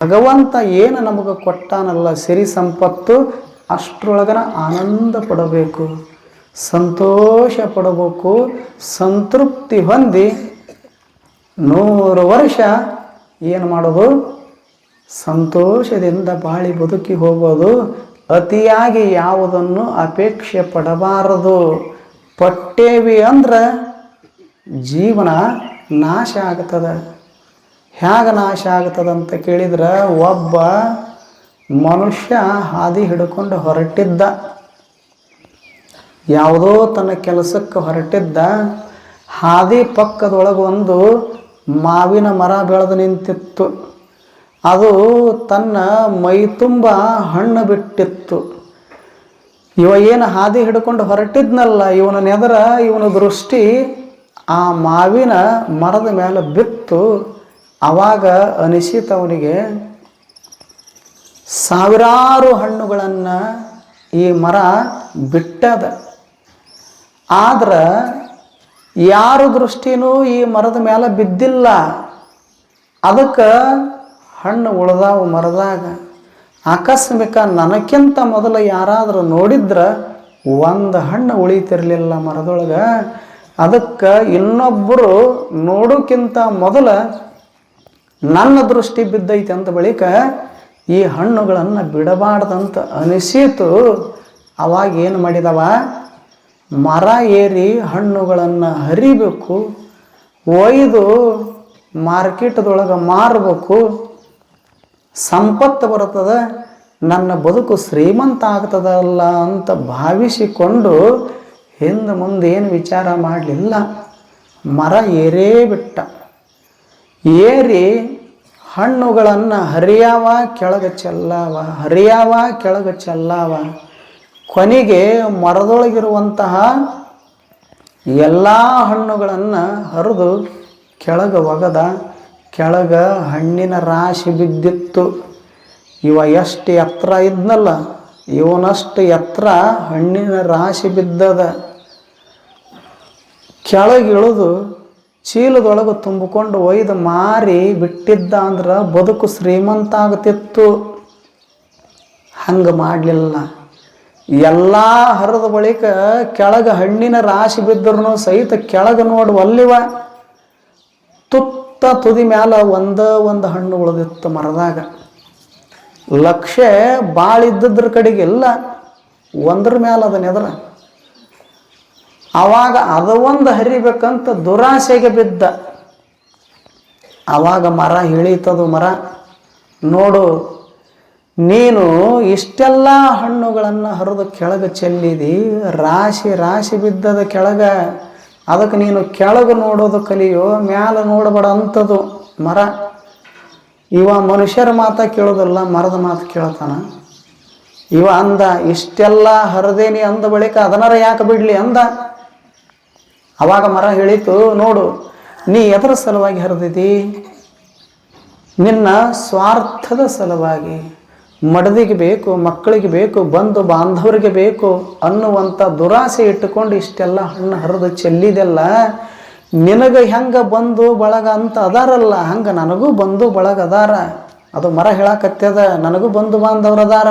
ಭಗವಂತ ಏನು ನಮಗೆ ಕೊಟ್ಟಾನಲ್ಲ ಸಿರಿ ಸಂಪತ್ತು, ಅಷ್ಟರೊಳಗನ ಆನಂದ ಪಡಬೇಕು, ಸಂತೋಷ ಪಡಬೇಕು, ಸಂತೃಪ್ತಿ ಹೊಂದಿ ನೂರು ವರ್ಷ ಏನು ಮಾಡೋದು? ಸಂತೋಷದಿಂದ ಬಾಳಿ ಬದುಕಿ ಹೋಗೋದು, ಅತಿಯಾಗಿ ಯಾವುದನ್ನು ಅಪೇಕ್ಷೆ ಪಡಬಾರದು. ಪಟ್ಟೇವಿ ಅಂದ್ರೆ ಜೀವನ ನಾಶ ಆಗ್ತದೆ. ಹೇಗೆ ನಾಶ ಆಗ್ತದಂತ ಕೇಳಿದ್ರೆ ಒಬ್ಬ ಮನುಷ್ಯ ಹಾದಿ ಹಿಡ್ಕೊಂಡು ಹೊರಟಿದ್ದ. ಯಾವುದೋ ತನ್ನ ಕೆಲಸಕ್ಕೆ ಹೊರಟಿದ್ದ. ಹಾದಿ ಪಕ್ಕದೊಳಗೆ ಒಂದು ಮಾವಿನ ಮರ ಬೆಳೆದು ನಿಂತಿತ್ತು. ಅದು ತನ್ನ ಮೈ ತುಂಬ ಹಣ್ಣು ಬಿಟ್ಟಿತ್ತು. ಇವ ಏನು ಹಾದಿ ಹಿಡ್ಕೊಂಡು ಹೊರಟಿದ್ನಲ್ಲ, ಇವನ ನೆದರ, ಇವನ ದೃಷ್ಟಿ ಆ ಮಾವಿನ ಮರದ ಮೇಲೆ ಬಿತ್ತು. ಆವಾಗ ಅನಿಸಿತವನಿಗೆ ಸಾವಿರಾರು ಹಣ್ಣುಗಳನ್ನು ಈ ಮರ ಬಿಟ್ಟದ. ಆದ್ರೆ ಯಾರು ದೃಷ್ಟಿನೂ ಈ ಮರದ ಮೇಲೆ ಬಿದ್ದಿಲ್ಲ. ಅದಕ್ಕೆ ಹಣ್ಣು ಉಳ್ದಾವು ಮರದಾಗ. ಆಕಸ್ಮಿಕ ನನಕ್ಕಿಂತ ಮೊದಲು ಯಾರಾದರೂ ನೋಡಿದ್ರೆ ಒಂದು ಹಣ್ಣು ಉಳಿತಿರಲಿಲ್ಲ ಮರದೊಳಗೆ. ಅದಕ್ಕೆ ಇನ್ನೊಬ್ಬರು ನೋಡೋಕ್ಕಿಂತ ಮೊದಲ ನನ್ನ ದೃಷ್ಟಿ ಬಿದ್ದೈತೆ ಅಂದ ಬಳಿಕ ಈ ಹಣ್ಣುಗಳನ್ನು ಬಿಡಬಾರ್ದಂತ ಅನಿಸಿತು. ಅವಾಗ ಏನು ಮಾಡಿದವ? ಮರ ಏರಿ ಹಣ್ಣುಗಳನ್ನು ಹರಿಬೇಕು, ಒಯ್ದು ಮಾರ್ಕೆಟ್ದೊಳಗೆ ಮಾರಬೇಕು. ಸಂಪತ್ತು ಬರ್ತದ ನನ್ನ ಬದುಕು ಶ್ರೀಮಂತ ಆಗ್ತದಲ್ಲ ಅಂತ ಭಾವಿಸಿಕೊಂಡು ಹಿಂದೆ ಮುಂದೆ ಏನು ವಿಚಾರ ಮಾಡಲಿಲ್ಲ. ಮರ ಏರೇ ಬಿಟ್ಟ. ಏರಿ ಹಣ್ಣುಗಳನ್ನು ಹರಿಯಾವ ಕೆಳಗೆ ಚೆಲ್ಲಾವ, ಹರಿಯಾವ ಕೆಳಗೆ ಚೆಲ್ಲಾವ, ಕೊನೆಗೆ ಮರದೊಳಗಿರುವಂತಹ ಎಲ್ಲ ಹಣ್ಣುಗಳನ್ನು ಹರಿದು ಕೆಳಗೆ ಒಗದ, ಕೆಳಗ ಹಣ್ಣಿನ ರಾಶಿ ಬಿದ್ದಿತ್ತು. ಇವ ಎಷ್ಟು ಎತ್ತರ ಇದ್ನಲ್ಲ, ಇವನಷ್ಟು ಎತ್ತರ ಹಣ್ಣಿನ ರಾಶಿ ಬಿದ್ದದ. ಕೆಳಗಿಳಿದು ಚೀಲದೊಳಗೆ ತುಂಬಿಕೊಂಡು ಒಯ್ದು ಮಾರಿ ಬಿಟ್ಟಿದ್ದ ಅಂದ್ರೆ ಬದುಕು ಶ್ರೀಮಂತ ಆಗತಿತ್ತು. ಹಂಗೆ ಮಾಡಲಿಲ್ಲ. ಎಲ್ಲ ಹರಿದ ಬಳಿಕ ಕೆಳಗೆ ಹಣ್ಣಿನ ರಾಶಿ ಬಿದ್ದರೂ ಸಹಿತ ಕೆಳಗೆ ನೋಡಿ ಒಲ್ಲಿವ. ತುತ್ತ ತುದಿ ಮ್ಯಾಲ ಒಂದ ಒಂದು ಹಣ್ಣು ಉಳಿದಿತ್ತು ಮರದಾಗ. ಲಕ್ಷ್ಯ ಭಾಳ ಇದ್ದದ್ರ ಕಡೆಗೆಲ್ಲ ಒಂದ್ರ ಮ್ಯಾಲ ಅದನ್ನ ಎದ್ರ. ಆವಾಗ ಅದು ಒಂದು ಹರಿಬೇಕಂತ ದುರಾಸೆಗೆ ಬಿದ್ದ. ಆವಾಗ ಮರ ಇಳೀತದು ಮರ. ನೋಡು, ನೀನು ಇಷ್ಟೆಲ್ಲ ಹಣ್ಣುಗಳನ್ನು ಹರಿದು ಕೆಳಗೆ ಚೆಲ್ಲಿದಿ, ರಾಶಿ ರಾಶಿ ಬಿದ್ದದ ಕೆಳಗೆ. ಅದಕ್ಕೆ ನೀನು ಕೆಳಗೆ ನೋಡೋದು ಕಲಿಯೋ, ಮ್ಯಾಲೆ ನೋಡಬೇಡ ಅಂಥದ್ದು ಮರ. ಇವ ಮನುಷ್ಯರ ಮಾತು ಕೇಳೋದಲ್ಲ, ಮರದ ಮಾತು ಕೇಳ್ತಾನ. ಇವ ಅಂದ, ಇಷ್ಟೆಲ್ಲ ಹರಿದೇನಿ ಅಂದ ಬಳಿಕ ಅದನ್ನರ ಯಾಕೆ ಬಿಡಲಿ ಅಂದ. ಅವಾಗ ಮರ ಹೇಳಿತು, ನೋಡು, ನೀ ಎದರ ಸಲುವಾಗಿ ಹರಿದಿದಿ? ನಿನ್ನ ಸ್ವಾರ್ಥದ ಸಲುವಾಗಿ ಮಡದಿಗೆ ಬೇಕು, ಮಕ್ಕಳಿಗೆ ಬೇಕು, ಬಂಧು ಬಾಂಧವರಿಗೆ ಬೇಕು ಅನ್ನುವಂಥ ದುರಾಸೆ ಇಟ್ಟುಕೊಂಡು ಇಷ್ಟೆಲ್ಲ ಹಣ್ಣು ಹರಿದು ಚೆಲ್ಲಿದೆಲ್ಲ, ನಿನಗೆ ಹೆಂಗೆ ಬಂದು ಬಳಗ ಅಂತ ಅದಾರಲ್ಲ, ಹಂಗೆ ನನಗೂ ಬಂದು ಬಳಗ ಅದಾರ. ಅದು ಮರ ಹೇಳಕತ್ಯದ, ನನಗೂ ಬಂಧು ಬಾಂಧವ್ರು ಅದಾರ.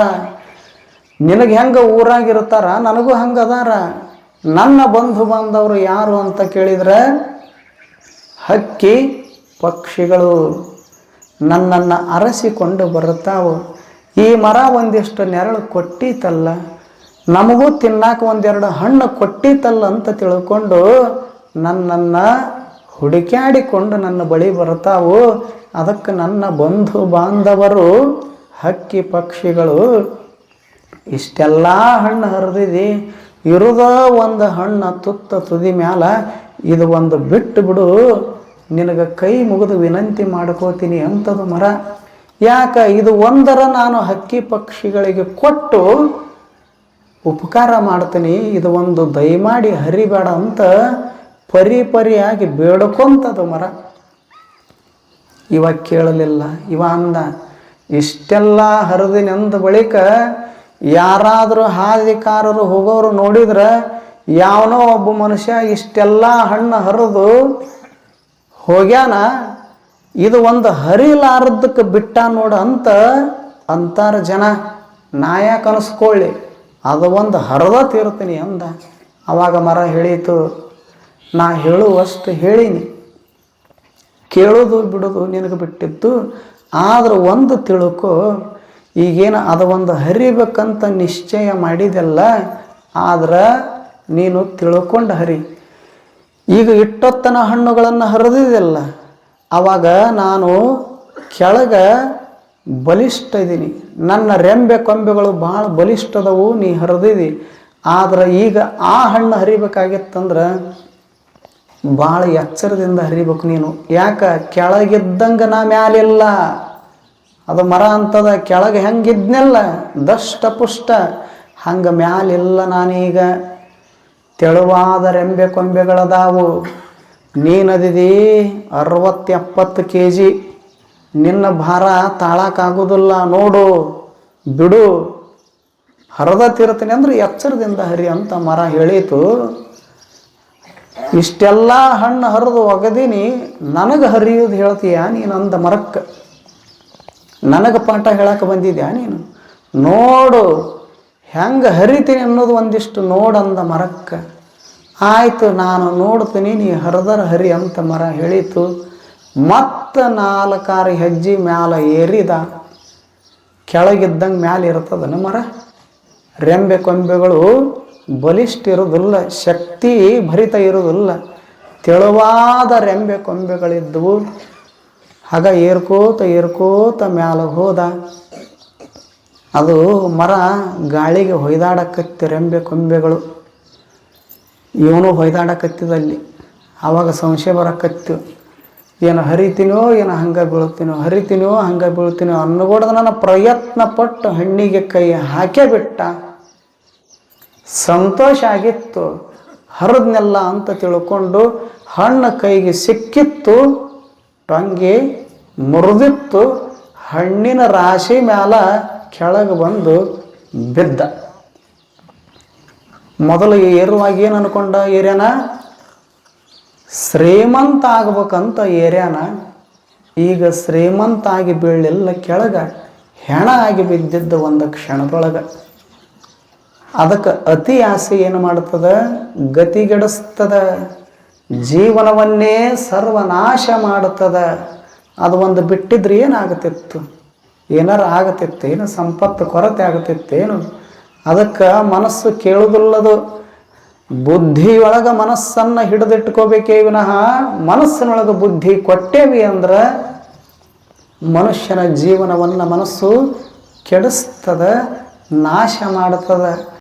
ನಿನಗೆ ಹೆಂಗೆ ಊರಾಗಿರ್ತಾರ, ನನಗೂ ಹಂಗೆ ಅದಾರ. ನನ್ನ ಬಂಧು ಬಾಂಧವರು ಯಾರು ಅಂತ ಕೇಳಿದ್ರೆ, ಹಕ್ಕಿ ಪಕ್ಷಿಗಳು ನನ್ನನ್ನು ಅರಸಿಕೊಂಡು ಬರುತ್ತಾವು. ಈ ಮರ ಒಂದಿಷ್ಟು ನೆರಳು ಕೊಟ್ಟಿತಲ್ಲ, ನಮಗೂ ತಿನ್ನಾಕ ಒಂದೆರಡು ಹಣ್ಣು ಕೊಟ್ಟಿತಲ್ಲ ಅಂತ ತಿಳ್ಕೊಂಡು ನನ್ನನ್ನು ಹುಡುಕ್ಯಾಡಿಕೊಂಡು ನನ್ನ ಬಳಿ ಬರ್ತಾವು ಅದಕ್ಕೆ ನನ್ನ ಬಂಧು ಬಾಂಧವರು, ಹಕ್ಕಿ ಪಕ್ಷಿಗಳು, ಇಷ್ಟೆಲ್ಲ ಹಣ್ಣು ಹರಿದಿದಿ. ಇರೋದ ಒಂದು ಹಣ್ಣು ತುತ್ತ ತುದಿ ಮ್ಯಾಲ ಇದು ಒಂದು ಬಿಟ್ಟು ಬಿಡು, ನಿನಗೆ ಕೈ ಮುಗಿದು ವಿನಂತಿ ಮಾಡ್ಕೋತೀನಿ ಅಂಥದ್ದು ಮರ. ಯಾಕ? ಇದು ಒಂದರ ನಾನು ಹಕ್ಕಿ ಪಕ್ಷಿಗಳಿಗೆ ಕೊಟ್ಟು ಉಪಕಾರ ಮಾಡ್ತೀನಿ, ಇದು ಒಂದು ದಯಮಾಡಿ ಹರಿಬೇಡ ಅಂತ ಪರಿ ಪರಿಯಾಗಿ ಬೇಡ್ಕೊಂತದು ಮರ. ಇವ ಕೇಳಲಿಲ್ಲ, ಇವ ಅಂದ, ಇಷ್ಟೆಲ್ಲ ಹರಿದಿನಿ ಅಂದ ಬಳಿಕ ಯಾರಾದರೂ ಹಾದಿಕಾರರು ಹೋಗೋರು ನೋಡಿದ್ರೆ ಯಾವನೋ ಒಬ್ಬ ಮನುಷ್ಯ ಇಷ್ಟೆಲ್ಲ ಹಣ್ಣು ಹರಿದು ಹೋಗ್ಯಾನ, ಇದು ಒಂದು ಹರಿಲಾರದಕ್ಕೆ ಬಿಟ್ಟ ನೋಡು ಅಂತ ಅಂತಾರ ಜನ. ನಾಯಕ ಅನಿಸ್ಕೊಳ್ಳಿ? ಅದು ಒಂದು ಹರದ ತೀರ್ತೀನಿ ಅಂದ. ಅವಾಗ ಮರ ಹೇಳಿತು, ನಾ ಹೇಳುವಷ್ಟು ಹೇಳೀನಿ. ಕೇಳೋದು ಬಿಡೋದು ನಿನಗೆ ಬಿಟ್ಟಿತ್ತು ಆದ್ರೆ ಒಂದು ತಿಳ್ಕೊ ಈಗೇನು ಅದು ಒಂದು ಹರಿಬೇಕಂತ ನಿಶ್ಚಯ ಮಾಡಿದೆಲ್ಲ, ಆದ್ರೆ ನೀನು ತಿಳ್ಕೊಂಡು ಹರಿ. ಈಗ ಇಟ್ಟೊತ್ತನ ಹಣ್ಣುಗಳನ್ನು ಹರಿದಿದೆಲ್ಲ ಆವಾಗ ನಾನು ಕೆಳಗ ಬಲಿಷ್ಠ ಇದ್ದೀನಿ ನನ್ನ ರೆಂಬೆ ಕೊಂಬೆಗಳು ಭಾಳ ಬಲಿಷ್ಠದವು ನೀ ಹರಿದಿದಿ. ಆದ್ರೆ ಈಗ ಆ ಹಣ್ಣು ಹರಿಬೇಕಾಗಿತ್ತಂದ್ರೆ ಭಾಳ ಎಚ್ಚರದಿಂದ ಹರಿಬೇಕು ನೀನು. ಯಾಕ? ಕೆಳಗಿದ್ದಂಗೆ ನಾ ಮ್ಯಾಲಿಲ್ಲ. ಅದು ಮರ ಅಂತದ ಕೆಳಗೆ ಹೆಂಗಿದ್ನೆಲ್ಲ ದಷ್ಟ ಪುಷ್ಟ, ಹಂಗೆ ಮ್ಯಾಲಿಲ್ಲ ನಾನೀಗ. ತೆಳುವಾದ ರೆಂಬೆ ಕೊಂಬೆಗಳದಾವು. ನೀನದಿದಿ ಅರವತ್ತೆಪ್ಪತ್ತು ಕೆ ಜಿ ನಿನ್ನ ಭಾರ ತಾಳಕ್ಕಾಗೋದಿಲ್ಲ ನೋಡು. ಬಿಡು. ಹರದ ತೀರ್ತೀನಿ ಅಂದ್ರೆ ಎಚ್ಚರದಿಂದ ಹರಿ ಅಂತ ಮರ ಹೇಳಿತು. ಇಷ್ಟೆಲ್ಲ ಹಣ್ಣು ಹರಿದು ಒಗದೀನಿ, ನನಗೆ ಹರಿಯೋದು ಹೇಳ್ತೀಯ ನೀನು ಮರಕ್ಕೆ? ನನಗೆ ಪಾಠ ಹೇಳಕ್ಕೆ ಬಂದಿದ್ಯಾ ನೀನು? ನೋಡು, ಹೆಂಗೆ ಹರಿತೀನಿ ಅನ್ನೋದು ಒಂದಿಷ್ಟು ನೋಡಂದ ಮರಕ್ಕೆ. ಆಯಿತು, ನಾನು ನೋಡ್ತೀನಿ, ನೀ ಹರಿದರ ಹರಿ ಅಂತ ಮರ ಹೇಳಿತು. ಮತ್ತೆ ನಾಲ್ಕಾರು ಹೆಜ್ಜೆ ಮ್ಯಾಲ ಏರಿದ. ಕೆಳಗಿದ್ದಂಗೆ ಮ್ಯಾಲೆ ಇರ್ತದನ ಮರ? ರೆಂಬೆ ಕೊಂಬೆಗಳು ಬಲಿಷ್ಠ ಇರೋದಿಲ್ಲ ಶಕ್ತಿ ಭರಿತ ಇರೋದಿಲ್ಲ. ತೆಳುವಾದ ರೆಂಬೆ ಕೊಂಬೆಗಳಿದ್ದವು ಆಗ ಏರ್ಕೋತ ಏರ್ಕೋತ ಮ್ಯಾಲ ಹೋದ. ಅದು ಮರ ಗಾಳಿಗೆ ಹೊಯ್ದಾಡಕತ್ತಿ ರೆಂಬೆ ಕೊಂಬೆಗಳು. ಇವನು ಹೊಯ್ದಾಡಕತ್ತಿದಲ್ಲಿ ಆವಾಗ ಸಂಶಯ ಬರಕತ್ತು. ಏನು ಹರಿತೀನೋ, ಏನು ಹಂಗೆ ಬೀಳ್ತೀನೋ, ಹರಿತೀನೋ, ಹಂಗೆ ಬೀಳ್ತೀನೋ ಅನ್ನಗೋಡ್ದ ನನ್ನ ಪ್ರಯತ್ನ ಪಟ್ಟು ಹಣ್ಣಿಗೆ ಕೈ ಹಾಕೇ ಬಿಟ್ಟ. ಸಂತೋಷ ಆಗಿತ್ತು. ಹರಿದ್ನೆಲ್ಲ ಅಂತ ತಿಳ್ಕೊಂಡು ಹಣ್ಣು ಕೈಗೆ ಸಿಕ್ಕಿತ್ತು. ಟೊಂಗಿ ಮುರಿದಿತ್ತು, ಹಣ್ಣಿನ ರಾಶಿ ಮ್ಯಾಲ ಕೆಳಗೆ ಬಂದು ಬಿದ್ದ. ಮೊದಲು ಏರುವಾಗ ಏನು ಅನ್ಕೊಂಡ ಏರ್ಯಾನ? ಶ್ರೀಮಂತ ಆಗ್ಬೇಕಂತ ಏರ್ಯಾನ. ಈಗ ಶ್ರೀಮಂತ ಆಗಿ ಬೀಳಿಲ್ಲ ಕೆಳಗೆ ಹೆಣ ಆಗಿ ಬಿದ್ದಿದ್ದ ಒಂದು ಕ್ಷಣದೊಳಗೆ. ಅದಕ್ಕೆ ಅತಿ ಆಸೆ ಏನು ಮಾಡ್ತದ? ಗತಿಗೆಡಿಸ್ತದ. ಜೀವನವನ್ನೇ ಸರ್ವನಾಶ ಮಾಡುತ್ತದ. ಅದು ಒಂದು ಬಿಟ್ಟಿದ್ರೆ ಏನಾಗುತ್ತಿತ್ತು? ಏನಾರು ಏನು ಸಂಪತ್ತು, ಕೊರತೆ ಆಗತ್ತಿತ್ತೇನು ಅದಕ್ಕೆ ಮನಸ್ಸು ಕೇಳುವುದಿಲ್ಲದು. ಬುದ್ಧಿಯೊಳಗೆ ಮನಸ್ಸನ್ನು ಹಿಡಿದಿಟ್ಕೋಬೇಕೇ ವಿನಃ ಮನಸ್ಸಿನೊಳಗೆ ಬುದ್ಧಿ ಕೊಟ್ಟೇವಿ ಅಂದ್ರೆ ಮನುಷ್ಯನ ಜೀವನವನ್ನು ಮನಸ್ಸು ಕೆಡಿಸ್ತದೆ, ನಾಶ ಮಾಡುತ್ತದೆ